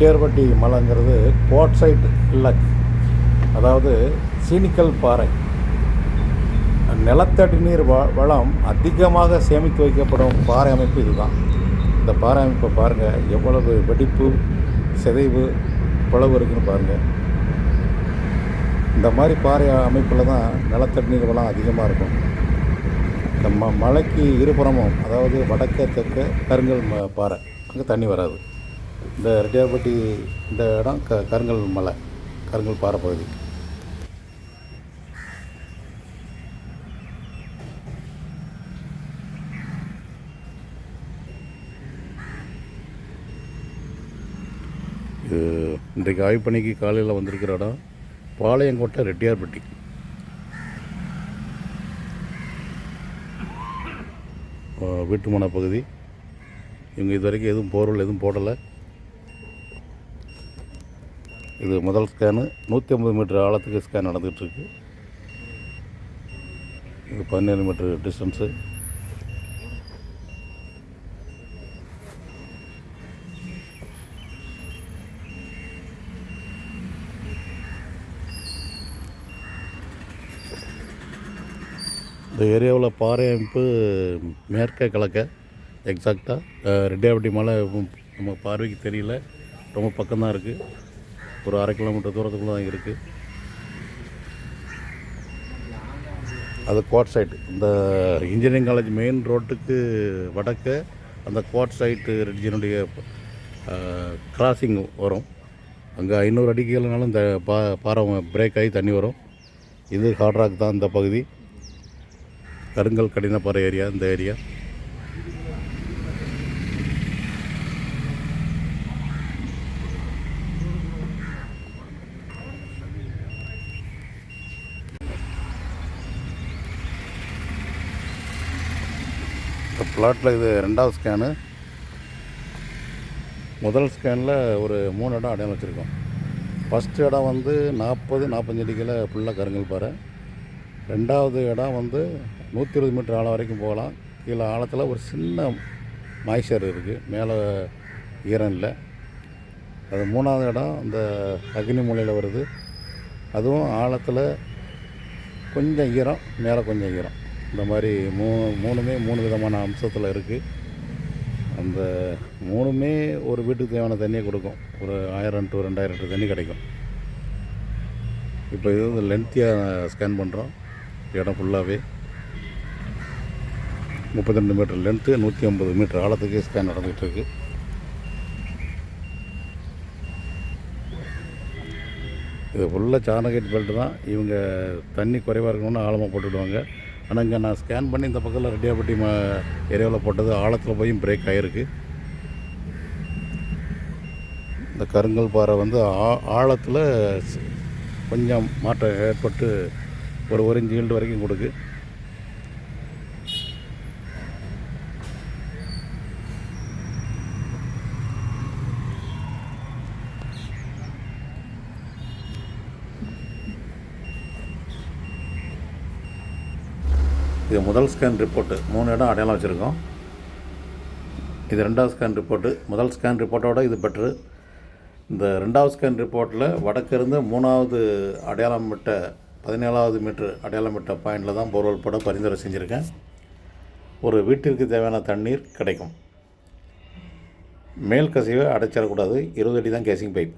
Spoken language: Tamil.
ரெட்டியார்பட்டி மலைங்கிறது கோட்சைட் லக் அதாவது சீனிக்கல் பாறை. நிலத்தடி நீர் வ வளம் அதிகமாக சேமித்து வைக்கப்படும் பாறை அமைப்பு இதுதான். இந்த பாறை அமைப்பை பாருங்கள் எவ்வளவு வெடிப்பு சிதைவு பிளவு இருக்குன்னு பாருங்கள் இந்த மாதிரி பாறை அமைப்பில் தான் நிலத்தடி நீர் வளம் அதிகமாக இருக்கும். இந்த ம மலைக்கு இருபுறமும் அதாவது வடக்க தெற்க கருங்கல் ம பாறை. அங்கே தண்ணி வராது. இந்த ரெட்டியார்பட்டி இந்த இடம் க கருங்கல் மலை கருங்கல் பாறை பகுதி இது இன்றைக்கு ஆய்வுப்பணிக்கு காலையில் வந்திருக்கிற இடம் பாளையங்கோட்டை ரெட்டியார்பட்டி. வீட்டு மனப்பகுதி பகுதி. இவங்க இது வரைக்கும் எதுவும் போர்வெல் எதுவும் போடலை. இது முதல் ஸ்கேனு நூற்றி ஐம்பது மீட்டர் ஆழத்துக்கு ஸ்கேன் நடந்துகிட்ருக்கு இது பதினேழு மீட்டர் டிஸ்டன்ஸு இந்த ஏரியாவில் பாறை அமைப்பு மேற்க கிழக்க எக்ஸாக்டாக ரெட்டியாவட்டி மலை நம்ம பார்வைக்கு தெரியல. ரொம்ப பக்கம்தான் இருக்குது ஒரு அரை கிலோமீட்டர் தூரத்துக்குள்ள தான் இருக்குது அது கோட் சைட் இந்த இன்ஜினியரிங் காலேஜ் மெயின் ரோட்டுக்கு வடக்க அந்த குவாட் சைட்டு ரெட்ஜினுடைய கிராசிங் வரும். அங்கே ஐநூறு அடிக்கு இல்லைனாலும் இந்த பா பாறை பிரேக் ஆகி தண்ணி வரும். இது ஹார்ட் ராக் தான் இந்த பகுதி. கருங்கல் கடினப்பாறை ஏரியா இந்த ஏரியா இந்த பிளாட்டில் இது ரெண்டாவது ஸ்கேனு முதல் ஸ்கேனில் ஒரு மூணு இடம் அடையாளம் வச்சுருக்கோம். ஃபஸ்ட் இடம் வந்து நாற்பது நாற்பத்தஞ்சு அடிக்கில் ஃபுல்லாக கருங்கல் பாறை. ரெண்டாவது இடம் வந்து நூற்றி இருபது மீட்டர் ஆழம் வரைக்கும் போகலாம். கீழே ஆழத்தில் ஒரு சின்ன மாய்ச்சர் இருக்குது மேலே ஈரம் இல்லை. அது மூணாவது இடம் அந்த அக்னி மூலையில் வருது. அதுவும் ஆழத்தில் கொஞ்சம் ஈரம் மேலே கொஞ்சம் ஈரம். இந்த மாதிரி மூ மூணுமே மூணு விதமான அம்சத்தில் இருக்குது அந்த மூணுமே ஒரு வீட்டுக்கு தேவையான தண்ணியை கொடுக்கும். ஒரு ஆயிரம் டு ரெண்டாயிரம் லிட்டர் தண்ணி கிடைக்கும். இப்போ இது வந்து லென்த்தியாக ஸ்கேன் பண்ணுறோம் இடம் ஃபுல்லாகவே முப்பத்தி ரெண்டு மீட்டர் லென்த்து நூற்றி ஐம்பது மீட்டர் ஆழத்துக்கு ஸ்கேன் நடந்துகிட்டு இருக்கு. இது ஃபுல்லாக சார்னகேட் பெல்ட்டு தான். இவங்க தண்ணி குறைவாக இருக்கணும்னு ஆழமாக போட்டுவிடுவாங்க ஆனால் இங்கே நான் ஸ்கேன் பண்ணி இந்த பக்கத்தில் ரெட்டியாப்பட்டி ம ஏரியாவில் போட்டது ஆழத்தில் போய் பிரேக் ஆகிருக்கு இந்த கருங்கல் பாறை வந்து ஆ ஆழத்தில் கொஞ்சம் மாற்றம் ஏற்பட்டு ஒரு ஒரு இன்ச் ஈல்டு வரைக்கும் கொடுக்கு. இது முதல் ஸ்கேன் ரிப்போர்ட்டு மூணு இடம் அடையாளம் வச்சுருக்கோம். இது ரெண்டாவது ஸ்கேன் ரிப்போர்ட்டு முதல் ஸ்கேன் ரிப்போர்ட்டோட இது பெட்ரு இந்த ரெண்டாவது ஸ்கேன் ரிப்போர்ட்டில் வடக்கிருந்து மூணாவது அடையாளம் விட்ட பதினேழாவது மீட்ரு அடையாளம் விட்ட பாயிண்டில் தான் போர்வெல் போட பரிந்துரை செஞ்சுருக்கேன். ஒரு வீட்டிற்கு தேவையான தண்ணீர் கிடைக்கும். மேல் கசிவை அடைச்சிடக்கூடாது. இருபது அடி தான் கேசிங் பைப்